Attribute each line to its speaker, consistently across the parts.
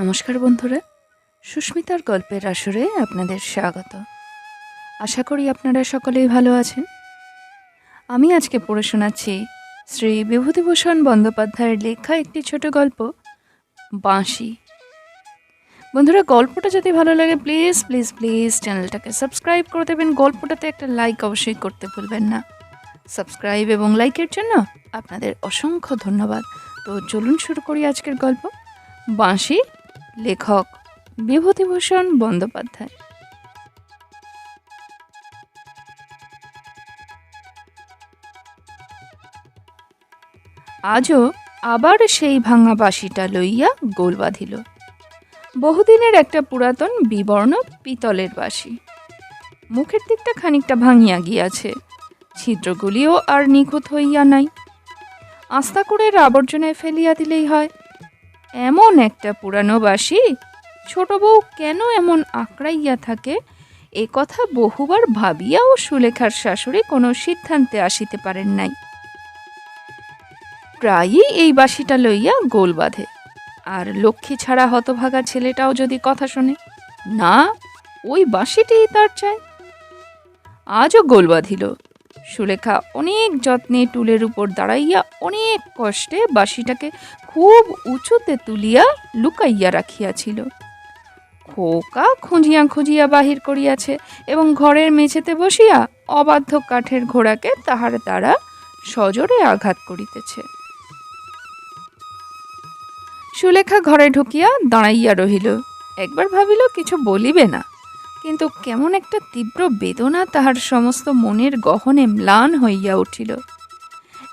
Speaker 1: নমস্কার বন্ধুরা। সুস্মিতার গল্পের আসরে আপনাদের স্বাগত। আশা করি আপনারা সকলেই ভালো আছেন। আমি আজকে পড়ে শোনাচ্ছি শ্রী বিভূতিভূষণ বন্দ্যোপাধ্যায়ের লেখা একটি ছোট গল্প, বাঁশি। বন্ধুরা, গল্পটা যদি ভালো লাগে প্লিজ প্লিজ প্লিজ চ্যানেলটাকে সাবস্ক্রাইব করে দেবেন। গল্পটাতে একটা লাইক অবশ্যই করতে ভুলবেন না। সাবস্ক্রাইব এবং লাইকের জন্য আপনাদের অসংখ্য ধন্যবাদ। তো চলুন শুরু করি আজকের গল্প, বাঁশি লেখক বিভূতিভূষণ বন্দ্যোপাধ্যায়। আজও আবার সেই ভাঙা বাঁশিটা লইয়া গোল বাঁধিল। বহুদিনের একটা পুরাতন বিবর্ণ পিতলের বাঁশি। মুখের দিকটা খানিকটা ভাঙিয়া গিয়াছে, ছিদ্রগুলিও আর নিখুঁত হইয়া নাই। আস্তা করে আবর্জনায় ফেলিয়া দিলেই হয়। এমন একটা পুরানো বাসি ছোট বউ কেন এমন আঁকড়াইয়া থাকে? এ কথা বহুবার ভাবিয়াও সুলেখার শাশুড়ি কোনো সিদ্ধান্তে আসিতে পারেন নাই। প্রায়ই এই বাসিটা লইয়া গোল বাঁধে। আর লক্ষ্মী ছাড়া হতভাগা ছেলেটাও যদি কথা শোনে, না, ওই বাঁশিটিই তার চায় আজও গোল বাঁধিল। সুলেখা অনেক যত্নে টুলের উপর দাঁড়াইয়া অনেক কষ্টে বাঁশিটাকে খুব উঁচুতে তুলিয়া লুকাইয়া রাখিয়াছিল। খোকা খুঁজিয়া খুঁজিয়া বাহির করিয়াছে এবং ঘরের মেঝেতে বসিয়া অবাধ্য কাঠের ঘোড়াকে তাহার দ্বারা সজোরে আঘাত করিতেছে। সুলেখা ঘরে ঢুকিয়া দাঁড়াইয়া রহিল। একবার ভাবিল, কিছু বলিবে না। কিন্তু কেমন একটা তীব্র বেদনা তাহার সমস্ত মনের গহনে ম্লান হইয়া উঠিল।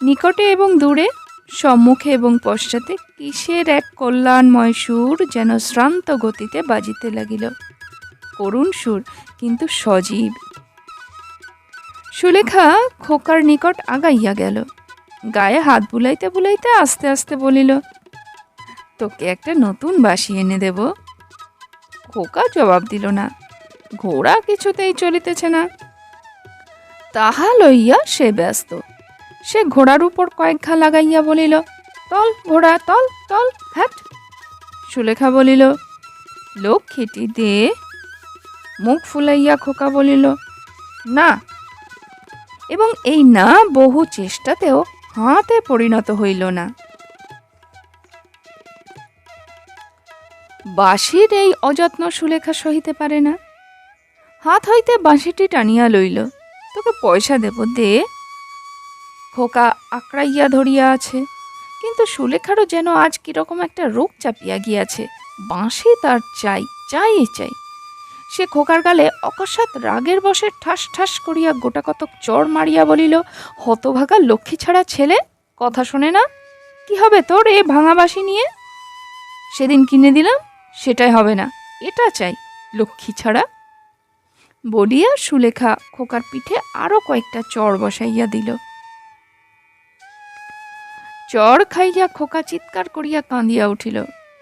Speaker 1: নিকটে এবং দূরে, সম্মুখে এবং পশ্চাতে কিসের এক কল্যাণময় সুর যেন শ্রান্ত গতিতে বাজিতে লাগিল। করুণ সুর, কিন্তু সজীব। সুলেখা খোকার নিকট আগাইয়া গেল। গায়ে হাত বুলাইতে বুলাইতে আস্তে আস্তে বলিল, তোকে একটা নতুন বাসি এনে দেব। খোকা জবাব দিল না। ঘোড়া কিছুতেই চলিতেছে না। তাহা লইয়া সে ব্যস্ত। সে ঘোড়ার উপর কয়েক ঘা লাগাইয়া বলিল, তল ঘোড়া, তল তল হ্যাট সুলেখা বলিল, লক্ষ্মীটি দে। মুখ ফুলাইয়া খোকা বলিল, না। এবং এই না বহু চেষ্টাতেও হাতে পরিণত হইল না। বাসির এই অযত্ন সুলেখা সহিতে পারে না। হাত হইতে বাঁশিটি টানিয়া লইল। তোকে পয়সা দেব, দে। খোকা আঁকড়াইয়া ধরিয়া আছে। কিন্তু সুলেখারও যেন আজ কীরকম একটা রোগ চাপিয়া গিয়াছে। বাঁশি তার চাই চাই চাই। সে খোকার গালে অকস্মাৎ রাগের বসে ঠাস ঠাস করিয়া গোটা কতক চর মারিয়া বলিল, হতভাগা লক্ষ্মী ছাড়া ছেলে? কথা শোনে না? কি হবে তোর এ ভাঙা বাঁশি নিয়ে? সেদিন কিনে দিলাম, সেটাই হবে না। এটা চাই, লক্ষ্মী ছাড়া। বলিয়া সুলেখা খোকার পিঠে আরও কয়েকটা চড় বসাইয়া দিল। চড় খাইয়া খোকা চিৎকার করিয়া কাঁদিয়া উঠিল।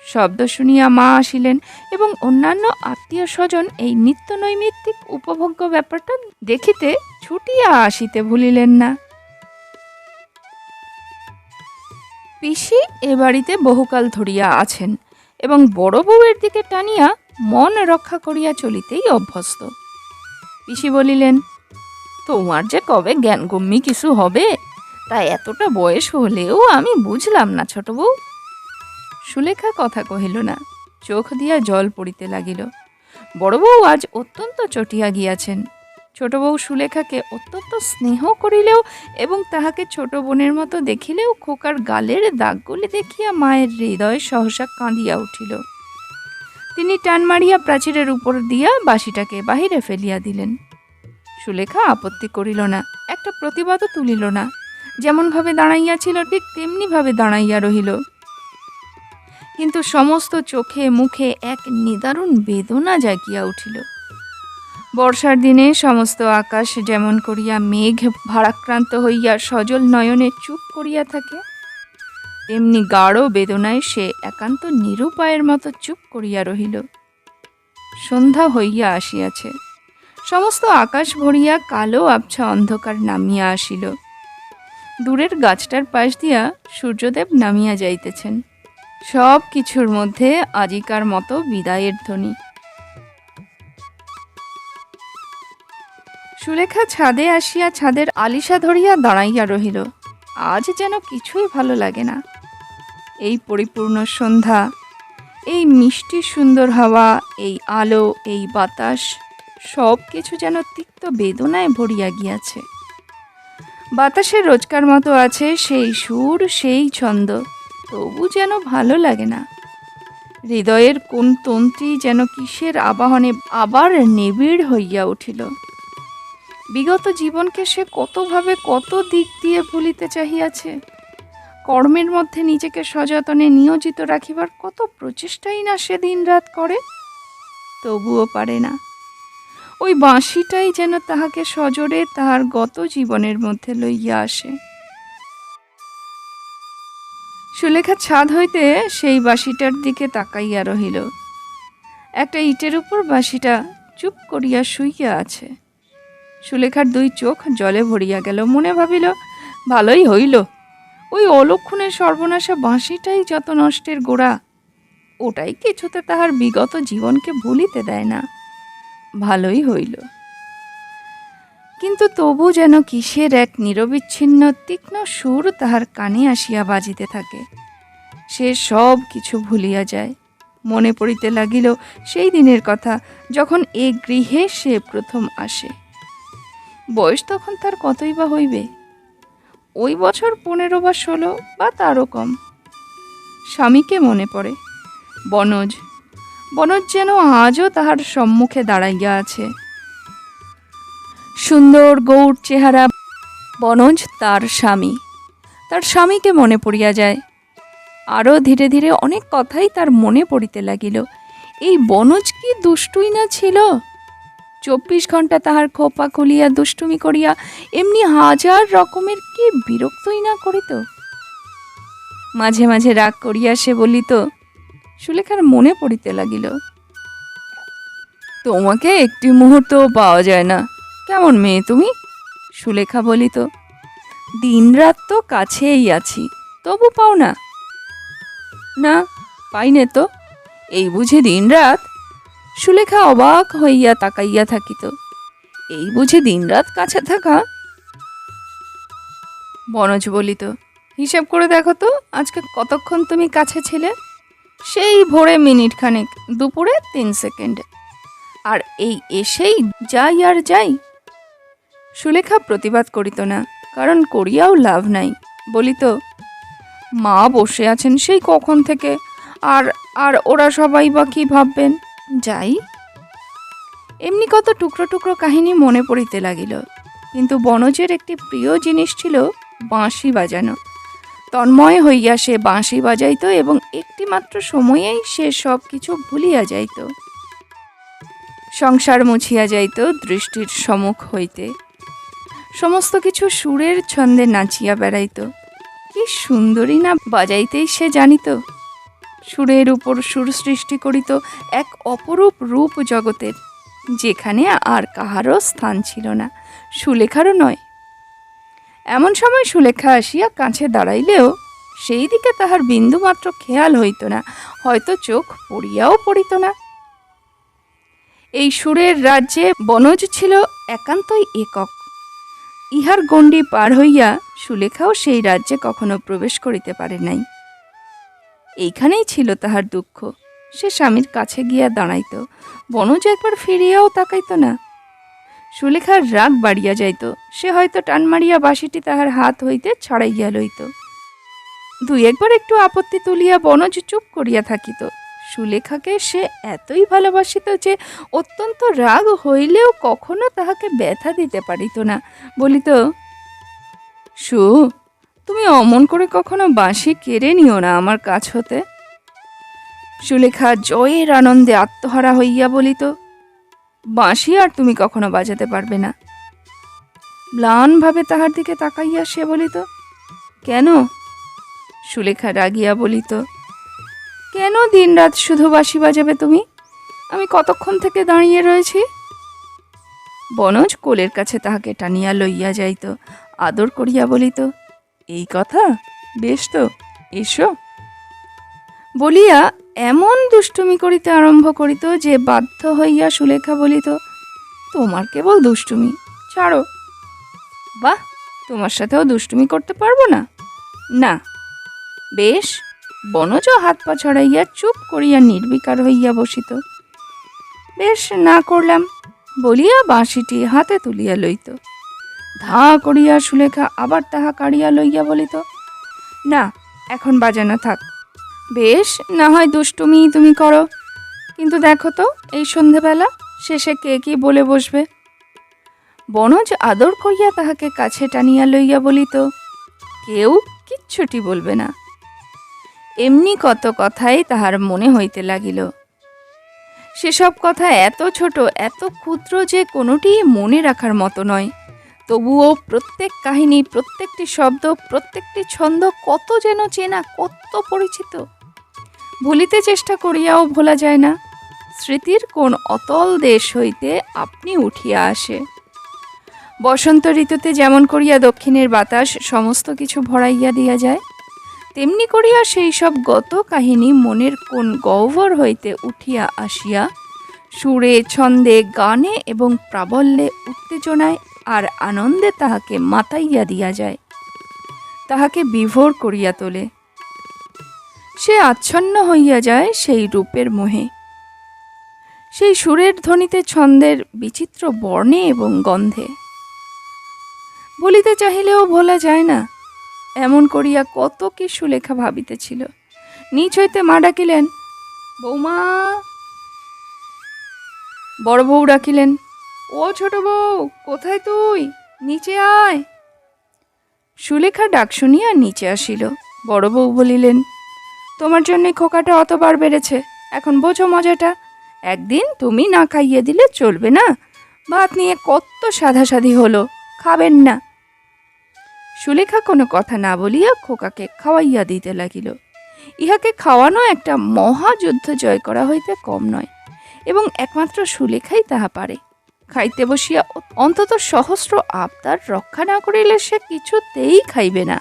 Speaker 1: শব্দ শুনিয়া মা আসিলেন এবং অন্যান্য আত্মীয় স্বজন এই নিত্য নৈমিত্তিক উপভোগ্য ব্যাপারটা দেখিতে ছুটিয়া আসিতে ভুলিলেন না। পিসি এ বাড়িতে বহুকাল ধরিয়া আছেন এবং বড় বউয়ের দিকে টানিয়া মন রক্ষা করিয়া চলিতেই অভ্যস্ত। পিসি বলিলেন, তোমার যে কবে জ্ঞানগম্যি কিছু হবে, তা এতটা বয়স হলেও আমি বুঝলাম না, ছোট বউ। সুলেখা কথা কহিল না, চোখ দিয়া জল পড়িতে লাগিল। বড় বউ আজ অত্যন্ত চটিয়া গিয়াছেন। ছোট বউ সুলেখাকে অত্যন্ত স্নেহ করিলেও এবং তাহাকে ছোট বোনের মতো দেখিলেও খোকার গালের দাগগুলি দেখিয়া মায়ের হৃদয় সহসা কাঁদিয়া উঠিল। তিনি টান মারিয়া প্রাচীরের উপর দিয়া বাঁশিটাকে বাহিরে ফেলিয়া দিলেন। সুলেখা আপত্তি করিল না, একটা প্রতিবাদও তুলিল না। যেমনভাবে দাঁড়াইয়া ছিল, ঠিক তেমনিভাবে দাঁড়াইয়া রহিল। কিন্তু সমস্ত চোখে মুখে এক নিদারুণ বেদনা জাগিয়া উঠিল। বর্ষার দিনে সমস্ত আকাশ যেমন করিয়া মেঘ ভারাক্রান্ত হইয়া সজল নয়নে চুপ করিয়া থাকে তেমনি গাঢ় বেদনায় সে একান্ত নিরুপায়ের মতো চুপ করিয়া রহিল। সন্ধ্যা হইয়া আসিয়াছে। সমস্ত আকাশ ভরিয়া কালো আবছা অন্ধকার নামিয়া আসিল। দূরের গাছটার পাশ দিয়া সূর্যদেব নামিয়া যাইতেছেন। সব কিছুর মধ্যে আজিকার মতো বিদায়ের ধ্বনি। সুলেখা ছাদে আসিয়া ছাদের আলিশা ধরিয়া দাঁড়াইয়া রহিল। আজ যেন কিছুই ভালো লাগে না। এই পরিপূর্ণ সন্ধ্যা, এই মিষ্টি সুন্দর হাওয়া, এই আলো, এই বাতাস সব কিছু যেন তিক্ত বেদনায় ভরিয়া গিয়াছে। বাতাসে রোজকার মতো আছে সেই সুর, সেই ছন্দ, তবু যেন ভালো লাগে না। হৃদয়ের কোন তন্ত্রী যেন কিসের আবাহনে আবার নিবিড় হইয়া উঠিল। বিগত জীবনকে সে কতভাবে কত দিক দিয়ে ভুলিতে চাহিয়াছে? কর্মের মধ্যে নিজেকে সযতনে নিয়োজিত রাখিবার কত প্রচেষ্টাই না সে দিনরাত করে? তবুও পারে না। ওই বাঁশিটাই যেন তাহাকে সজোরে তাহার গত জীবনের মধ্যে লইয়া আসে। সুলেখা ছাদ হইতে সেই বাঁশিটার দিকে তাকাইয়া রহিল। একটা ইটের উপর বাঁশিটা চুপ করিয়া শুইয়া আছে। সুলেখার দুই চোখ জলে ভরিয়া গেল। মনে ভাবিল, ভালোই হইল। ওই অলক্ষণের সর্বনাশা বাঁশিটাই যত নষ্টের গোড়া, ওটাই কিছুতে তাহার বিগত জীবনকে ভুলিতে দেয় না। ভালোই হইল। কিন্তু তবু যেন কিসের এক নিরবিচ্ছিন্ন, তীক্ষ্ণ সুর তাহার কানে আসিয়া বাজিতে থাকে। সে সব কিছু ভুলিয়া যায়। মনে পড়িতে লাগিল সেই দিনের কথা, যখন এ গৃহে সে প্রথম আসে। বয়স তখন তার কতই বা হইবে? ওই বছর পনেরো বা ষোলো বা তারও কম। স্বামীকে মনে পড়ে, বনজ বনজ যেন আজও তাহার সম্মুখে দাঁড়াইয়া আছে। সুন্দর গৌর চেহারা, বনজ তার স্বামী। তার স্বামীকে মনে পড়িয়া যায়। আরও ধীরে ধীরে অনেক কথাই তার মনে পড়িতে লাগিল। এই বনজ কি দুষ্টুই না ছিল? চব্বিশ ঘণ্টা তাহার খোপা খুলিয়া দুষ্টুমি করিয়া এমনি হাজার রকমের কি বিরক্তই না করিত? মাঝে মাঝে রাগ করিয়া সে বলিত, সুলেখার মনে পড়িতে লাগিল, তোমাকে একটি মুহূর্ত পাওয়া যায় না, কেমন মেয়ে তুমি? সুলেখা বলিত, দিনরাত তো কাছেই আছি, তবু পাও না। না পাইনে তো, এই বুঝে দিনরাত সুলেখা অবাক হইয়া তাকাইয়া থাকিত। এই বুঝে দিনরাত কাছে থাকা? বনজ বলিত, হিসাব করে দেখো তো, আজকে কতক্ষণ তুমি কাছে ছিলে? সেই ভোরে মিনিট খানেক দুপুরে তিন সেকেন্ড। আর এই এসেই যাই আর যাই। সুলেখা প্রতিবাদ করিত না, কারণ করিয়াও লাভ নাই। বলিত, মা বসে আছেন সেই কখন থেকে? আর আর ওরা সবাই বা কি ভাববেন? যাই। এমনি কত টুকরো টুকরো কাহিনী মনে পড়িতে লাগিল, কিন্তু বনজের একটি প্রিয় জিনিস ছিল বাঁশি বাজানো। তন্ময় হইয়া সে বাঁশি বাজাইত এবং একটি মাত্র সময়েই সে সব কিছু ভুলিয়া যাইত। সংসার মুছিয়া যাইত দৃষ্টির সম্মুখ হইতে। সমস্ত কিছু সুরের ছন্দে নাচিয়া বেড়াইত। কি সুন্দরী না বাজাইতেই সে জানিত। সুরের উপর সুর সৃষ্টি করিত এক অপরূপ রূপ জগতের, যেখানে আর কাহারও স্থান ছিল না, সুলেখারও নয়। এমন সময় সুলেখা আসিয়া কাছে দাঁড়াইলেও সেই দিকে তাহার বিন্দুমাত্র খেয়াল হইত না, হয়তো চোখ পড়িয়াও পড়িত না। এই সুরের রাজ্যে বনজ ছিল একান্তই একক। ইহার গণ্ডি পার হইয়া সুলেখাও সেই রাজ্যে কখনো প্রবেশ করিতে পারে নাই। এইখানেই ছিল তাহার দুঃখ। সে স্বামীর কাছে গিয়া দাঁড়াইত। বনজ একবার ফিরিয়াও তাকাইত না। সুলেখার রাগ বাড়িয়া যাইত। সে হয়তো টান মারিয়া বাসিটি তাহার হাত হইতে ছাড়াইয়া লইত। দুই একবার একটু আপত্তি তুলিয়া বনজ চুপ করিয়া থাকিত। সুলেখাকে সে এতই ভালোবাসিত যে অত্যন্ত রাগ হইলেও কখনো তাহাকে ব্যথা দিতে পারিত না। বলিত, সু তুমি অমন করে কখনো বাঁশি কেড়ে নিও না আমার কাছ হতে। সুলেখা জয়ের আনন্দে আত্মহারা হইয়া বলিত, বাঁশি আর তুমি কখনো বাজাতে পারবে না। ম্লানভাবে তাহার দিকে তাকাইয়া সে বলিত, কেন? সুলেখা রাগিয়া বলিত, কেন দিনরাত শুধু বাঁশি বাজাবে তুমি? আমি কতক্ষণ থেকে দাঁড়িয়ে রয়েছি? বনজ কোলের কাছে তাহাকে টানিয়া লইয়া যাইত, আদর করিয়া বলিত এই কথা? বেশ তো, এসো। বলিয়া এমন দুষ্টুমি করিতে আরম্ভ করিত যে বাধ্য হইয়া সুলেখা বলিত, তোমার কেবল দুষ্টুমি, ছাড়ো। বাহ, তোমার সাথেও দুষ্টুমি করতে পারব না? না। বেশ, বনজ হাত পা ছড়াইয়া চুপ করিয়া নির্বিকার হইয়া বসিত। বেশ, না করলাম। বলিয়া বাঁশিটি হাতে তুলিয়া লইত। ধা করিয়া সুলেখা আবার তাহা কাড়িয়া লইয়া বলিত, না, এখন বাজানো থাক। বেশ, না হয় দুষ্টুমি তুমি করো। কিন্তু দেখো তো, এই সন্ধেবেলা শেষে কে কি বলে বসবে? বনজ আদর করিয়া তাহাকে কাছে টানিয়া লইয়া বলিত, কেউ কিচ্ছুটি বলবে না। এমনি কত কথাই তাহার মনে হইতে লাগিল। সেসব কথা এত ছোট, এত ক্ষুদ্র যে কোনোটি মনে রাখার মতো নয়। তবুও প্রত্যেক কাহিনী, প্রত্যেকটি শব্দ, প্রত্যেকটি ছন্দ কত যেন চেনা, কত পরিচিত। ভুলিতে চেষ্টা করিয়াও ভোলা যায় না। স্মৃতির কোন অতল দেশ হইতে আপনি উঠিয়া আসে। বসন্ত ঋতুতে যেমন করিয়া দক্ষিণের বাতাস সমস্ত কিছু ভরাইয়া দিয়া যায়, তেমনি করিয়া সেই সব গত কাহিনী মনের কোন গহ্বর হইতে উঠিয়া আসিয়া সুরে, ছন্দে, গানে এবং প্রাবল্যে উত্তেজনায় আর আনন্দে তাহাকে মাতাইয়া দিয়া যায়। তাহাকে বিভোর করিয়া তোলে। সে আচ্ছন্ন হইয়া যায় সেই রূপের মোহে। সেই সুরের ধ্বনিতে ছন্দের বিচিত্র বর্ণে এবং গন্ধে। বলিতে চাহিলেও ভোলা যায় না। এমন করিয়া কত কি সুলেখা ভাবিতেছিল। নিচ হইতে মা ডাকিলেন, বৌমা! বড় বউ ডাকিলেন ও ছোট বউ, কোথায় তুই? নিচে আয়। সুলেখা ডাক শুনিয়া নিচে আসিল। বড় বউ বলিলেন, তোমার জন্য খোকাটা অতবার বেড়েছে। এখন বোঝো মজাটা। একদিন তুমি না খাইয়ে দিলে চলবে না। ভাত নিয়ে কত সাধাসাধি হলো। খাবেন না। সুলেখা কোনো কথা না বলিয়া খোকাকে খাওয়াইয়া দিতে লাগিল। ইহাকে খাওয়ানো একটা মহাযুদ্ধ জয় করা হইতে কম নয়, এবং একমাত্র সুলেখাই তাহা পারে। খাইতে বসিয়া অন্তত সহস্র আবদার রক্ষা না করিলে সে কিছুতেই খাইবে না।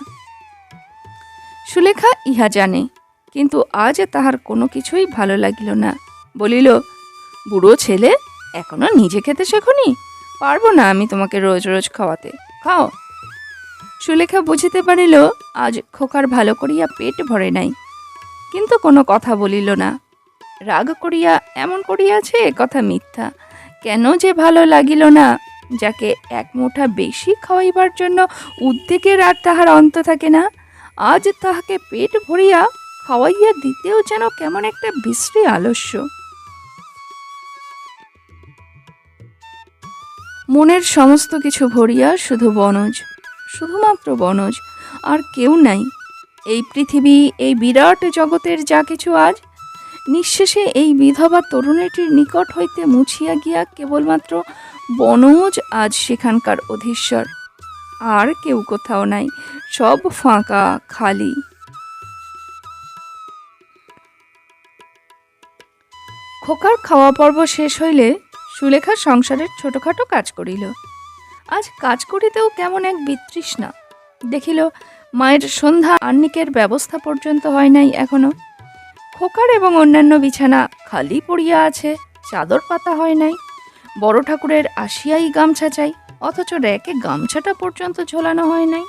Speaker 1: সুলেখা ইহা জানে, কিন্তু আজ তাহার কোনো কিছুই ভালো লাগিল না। বলিল, বুড়ো ছেলে, এখনও নিজে খেতে শেখনি? পারব না আমি তোমাকে রোজ রোজ খাওয়াতে। খাও। সুলেখা বুঝিতে পারিল, আজ খোকার ভালো করিয়া পেট ভরে নাই। কিন্তু কোনো কথা বলিল না। রাগ করিয়া এমন করিয়াছে কথা মিথ্যা। কেন যে ভালো লাগিল না? যাকে এক মুঠা বেশি খাওয়াইবার জন্য উদ্বেগের আর তাহার অন্ত থাকে না। আজ তাহাকে পেট ভরিয়া খাওয়াইয়া দিতেও যেন কেমন একটা বিশ্রী আলস্য। মনের সমস্ত কিছু ভরিয়া শুধু বনজ, শুধুমাত্র বনজ, আর কেউ নাই। এই পৃথিবী, এই বিরাট জগতের যা কিছু আজ নিঃশেষে এই বিধবা তরুণীটির নিকট হইতে মুছিয়া গিয়া কেবলমাত্র বনজ আজ সেখানকার অধীশ্বর। আর কেউ কোথাও নাই, সব ফাঁকা, খালি। খোকার খাওয়া পর্ব শেষ হইলে সুলেখা সংসারের ছোটখাটো কাজ করিল। আজ কাজ করিতেও কেমন এক বিতৃষ্ণা। দেখিল, মায়ের সন্ধ্যা আহ্নিকের ব্যবস্থা পর্যন্ত হয় নাই এখনও। খোকার এবং অন্যান্য বিছানা খালি পড়িয়া আছে, চাদর পাতা হয় নাই। বড় ঠাকুরের আসিয়াই গামছা চাই, অথচ র্যাকে গামছাটা পর্যন্ত ঝোলানো হয় নাই।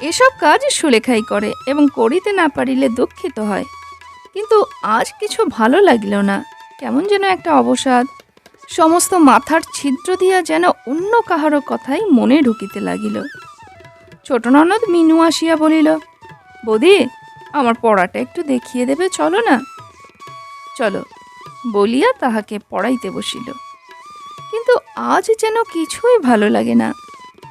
Speaker 1: এসব কাজ সুলেখাই করে এবং করিতে না পারিলে দুঃখিত হয়। কিন্তু আজ কিছু ভালো লাগিল না, কেমন যেন একটা অবসাদ। সমস্ত মাথার ছিদ্র দিয়া যেন অন্য কাহারও কথাই মনে ঢুকিতে লাগিল। ছোট ননদ মিনু আসিয়া বলিল, বৌদি আমার পড়াটা একটু দেখিয়ে দেবে, চলো না? চলো, বলিয়া তাহাকে পড়াইতে বসিল। কিন্তু আজ যেন কিছুই ভালো লাগে না।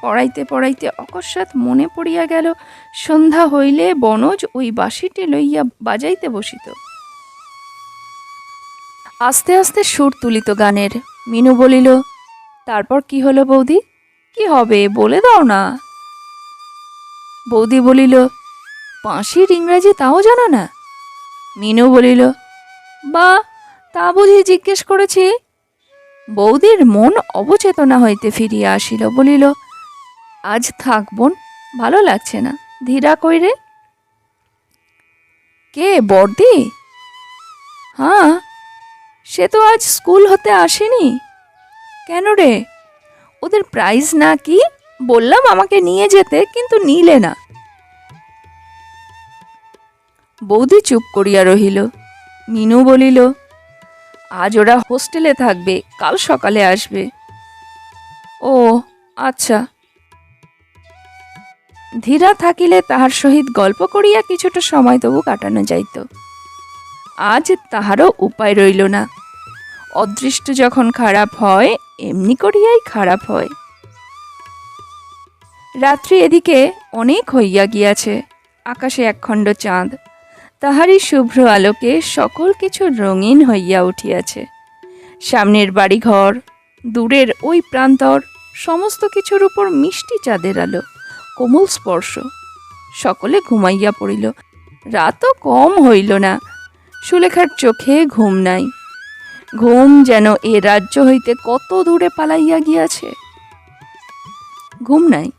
Speaker 1: পড়াইতে পড়াইতে অকস্মাৎ মনে পড়িয়া গেল, সন্ধ্যা হইলে বনজ ওই বাঁশিটি লইয়া বাজাইতে বসিত। আস্তে আস্তে সুর তুলিত গানের। মিনু বলিল, তারপর কি হলো বৌদি? কি হবে, বলে দাও না। বৌদি বলিল বাঁশির ইংরাজি তাও জানো না? মিনু বলিল, বা, তা বুঝি জিজ্ঞেস করেছি? বৌদির মন অবচেতনা হইতে ফিরিয়া আসিল, বলিল, আজ থাক বোন, ভালো লাগছে না, ধীরা কইরে। কে বর্দি হ্যাঁ সে তো আজ স্কুল হতে আসেনি। কেন রে? ওদের প্রাইজ না কি? বললাম আমাকে নিয়ে যেতে, কিন্তু নিলে না। বৌদি চুপ করিয়া রহিল। মিনু বলিল, আজ ওরা হোস্টেলে থাকবে, কাল সকালে আসবে। ও আচ্ছা। ধীরা থাকিলে তাহার সহিত গল্প করিয়া কিছুটা সময় তবু কাটানো যাইত। আজ তাহারও উপায় রইল না। অদৃষ্ট যখন খারাপ হয়, এমনি করিয়াই খারাপ হয়। রাত্রি এদিকে অনেক হইয়া গিয়াছে। আকাশে একখণ্ড চাঁদ তাহারই শুভ্র আলোকে সকল কিছু রঙিন হইয়া উঠিয়াছে। সামনের বাড়িঘর, দূরের ওই প্রান্তর, সমস্ত কিছুর উপর মিষ্টি চাঁদের আলো, কোমল স্পর্শ, সকলে ঘুমাইয়া পড়িল। রাতও কম হইল না, সুলেখার চোখে ঘুম নাই। ঘুম যেন এ রাজ্য হইতে কত দূরে পালাইয়া গিয়াছে? ঘুম নাই।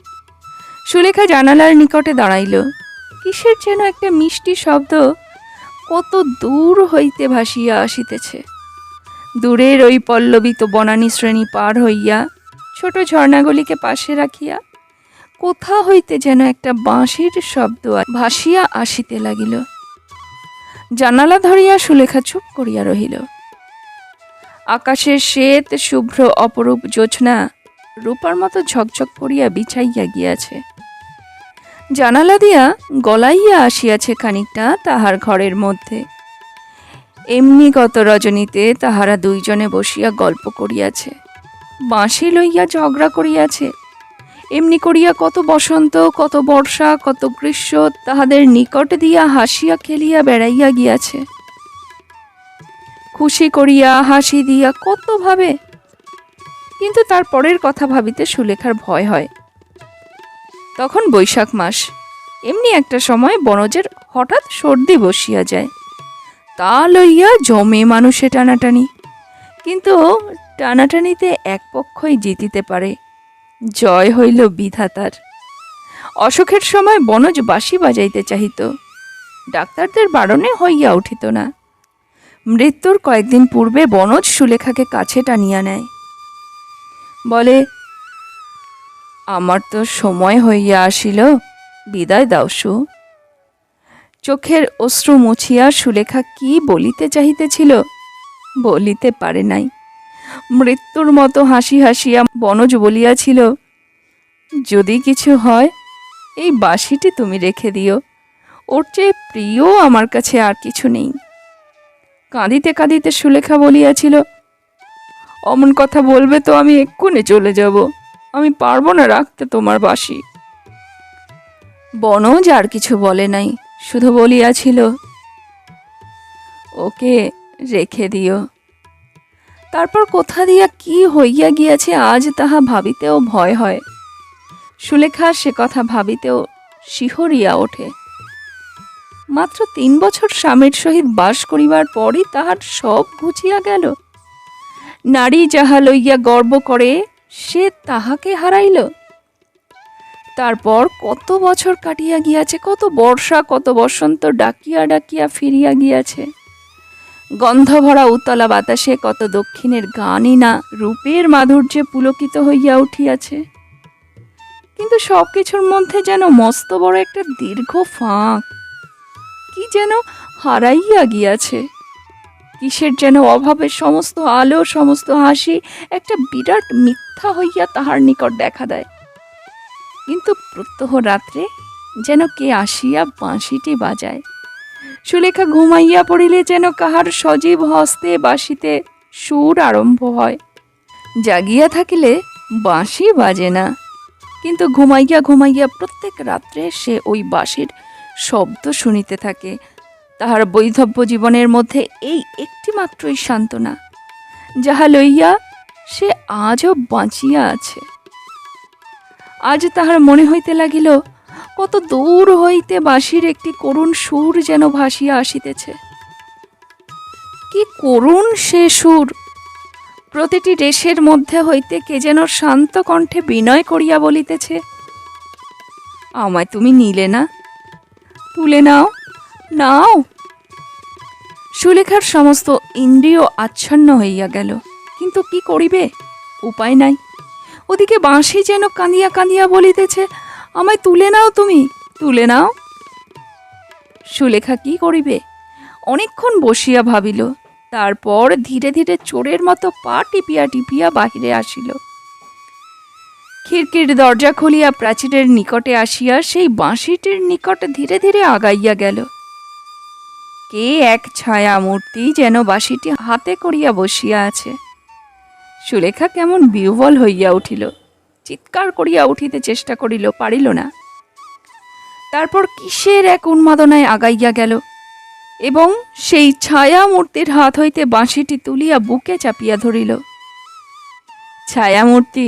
Speaker 1: সুলেখা জানালার নিকটে দাঁড়াইল। কিসের যেন একটা মিষ্টি শব্দ কত দূর হইতে ভাসিয়া আসিতেছে। দূরের ওই পল্লবিত বনানী শ্রেণি পার হইয়া, ছোট ঝর্ণাগুলিকে পাশে রাখিয়া, কোথা হইতে যেন একটা বাঁশির শব্দ ভাসিয়া আসিতে লাগিল। জানালা ধরিয়া সুলেখা চুপ করিয়া রহিল। আকাশের শ্বেত, শুভ্র, অপরূপ জোছনা রূপার মতো ঝকঝক করিয়া বিছাইয়া গিয়াছে। জানালা দিয়া গলাইয়া আসিয়াছে খানিকটা তাহার ঘরের মধ্যে। এমনি গত রজনীতে তাহারা দুইজনে বসিয়া গল্প করিয়াছে। বাঁশি লইয়া ঝগড়া করিয়াছে। এমনি করিয়া কত বসন্ত, কত বর্ষা, কত গ্রীষ্ম তাহাদের নিকট দিয়া হাসিয়া খেলিয়া বেড়াইয়া গিয়াছে। খুশি করিয়া, হাসি দিয়া কত ভাবে কিন্তু তার পরের কথা ভাবিতে সুলেখার ভয় হয়। তখন বৈশাখ মাস। এমনি একটা সময় বনজের হঠাৎ সর্দি বসিয়া যায়। তা লইয়া জমে মানুষে টানাটানি। কিন্তু টানাটানিতে এক পক্ষই জিতিতে পারে। জয় হইল বিধাতার। অসুখের সময় বনজ বাঁশি বাজাইতে চাহিত। ডাক্তারদের বারণে হইয়া উঠিত না। মৃত্যুর কয়েকদিন পূর্বে বনজ সুলেখাকে কাছে টানিয়া নেয়। বলে আমার তো সময় হইয়া আসিল, বিদায় দাও সু। চোখের অশ্রু মুছিয়া সুলেখা কি বলিতে চাহিতেছিল, বলিতে পারে নাই। মৃত্যুর মতো হাসি হাসিয়া বনজ বলিয়াছিল, যদি কিছু হয়, এই বাসিটি তুমি রেখে দিও, ওর চেয়ে প্রিয় আমার কাছে আর কিছু নেই। কাঁদিতে কাঁদিতে সুলেখা বলিয়াছিল, অমন কথা বলবে তো আমি এক্ষুনি চলে যাব। আমি পারব না রাখতে তোমার বাঁশি বনজ আর কিছু বলে নাই, শুধু বলিয়াছিল, ওকে রেখে দিও। তারপর কোথা দিয়া কি হইয়া গিয়াছে আজ তাহা ভাবিতেও ভয় হয়। সুলেখা সে কথা ভাবিতেও শিহরিয়া ওঠে। মাত্র তিন বছর স্বামীর সহিত বাস করিবার পরই তাহার সব ঘুচিয়া গেল। নারী যাহা লইয়া গর্ব করে সে তাহাকে হারাইল। তারপর কত বছর কাটিয়া গিয়াছে, কত বর্ষা, কত বসন্ত ডাকিয়া ডাকিয়া ফিরিয়া গিয়াছে। গন্ধ ভরা উতলা বাতাসে কত দক্ষিণের গানই না রূপের মাধুর্যে পুলকিত হইয়া উঠিয়াছে। কিন্তু সব কিছুর মধ্যে যেন মস্ত বড় একটা দীর্ঘ ফাঁক। কি যেন হারাইয়া গিয়াছে। কিসের যেন অভাবে সমস্ত আলো, সমস্ত হাসি, একটা বিরাট মিথ্যা হইয়া তাহার নিকট দেখা দেয়। কিন্তু প্রত্যহ রাত্রে যেন কে আসিয়া বাঁশিটি বাজায়। সুলেখা ঘুমাইয়া পড়িলে যেন কাহার সজীব হস্তে বাঁশিতে সুর আরম্ভ হয়। জাগিয়া থাকিলে বাঁশি বাজে না। কিন্তু ঘুমাইয়া ঘুমাইয়া প্রত্যেক রাত্রে সে ওই বাঁশির শব্দ শুনিতে থাকে। তাহার বৈধব্য জীবনের মধ্যে এই একটি মাত্রই সান্ত্বনা, যাহা লইয়া সে আজও বাঁচিয়া আছে। আজ তাহার মনে হইতে লাগিল, কত দূর হইতে বাঁশির একটি করুণ সুর যেন ভাসিয়া আসিতেছে। কি করুণ সে সুর! প্রতিটি রেশের মধ্যে হইতে কে যেন শান্ত কণ্ঠে বিনয় করিয়া বলিতেছে, আমায় তুমি নিলে না? তুলে নাও নাও। সুলেখার সমস্ত ইন্দ্রিয় আচ্ছন্ন হইয়া গেল। কিন্তু কি করিবে? উপায় নাই। ওদিকে বাঁশি যেন কাঁদিয়া কাঁদিয়া বলিতেছে, আমায় তুলে নাও তুমি, তুলে নাও। সুলেখা কি করিবে? অনেকক্ষণ বসিয়া ভাবিল, তারপর ধীরে ধীরে চোরের মতো পা টিপিয়া টিপিয়া বাহিরে আসিল। খিড়কির দরজা খুলিয়া প্রাচীরের নিকটে আসিয়া সেই বাঁশিটির নিকট ধীরে ধীরে আগাইয়া গেল। কে এক ছায়া মূর্তি যেন বাঁশিটি হাতে করিয়া বসিয়া আছে। সুলেখা কেমন বিহ্বল হইয়া উঠিল, চিৎকার করিয়া উঠিতে চেষ্টা করিল, পারিল না। তারপর কিসের এক উন্মাদনায় আগাইয়া গেল? এবং সেই ছায়া মূর্তির হাত হইতে বাঁশিটি তুলিয়া বুকে চাপিয়া ধরিল। ছায়ামূর্তি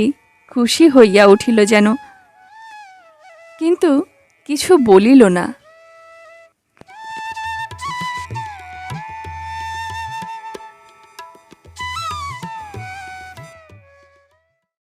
Speaker 1: খুশি হইয়া উঠিল যেন, কিন্তু কিছু বলিল না।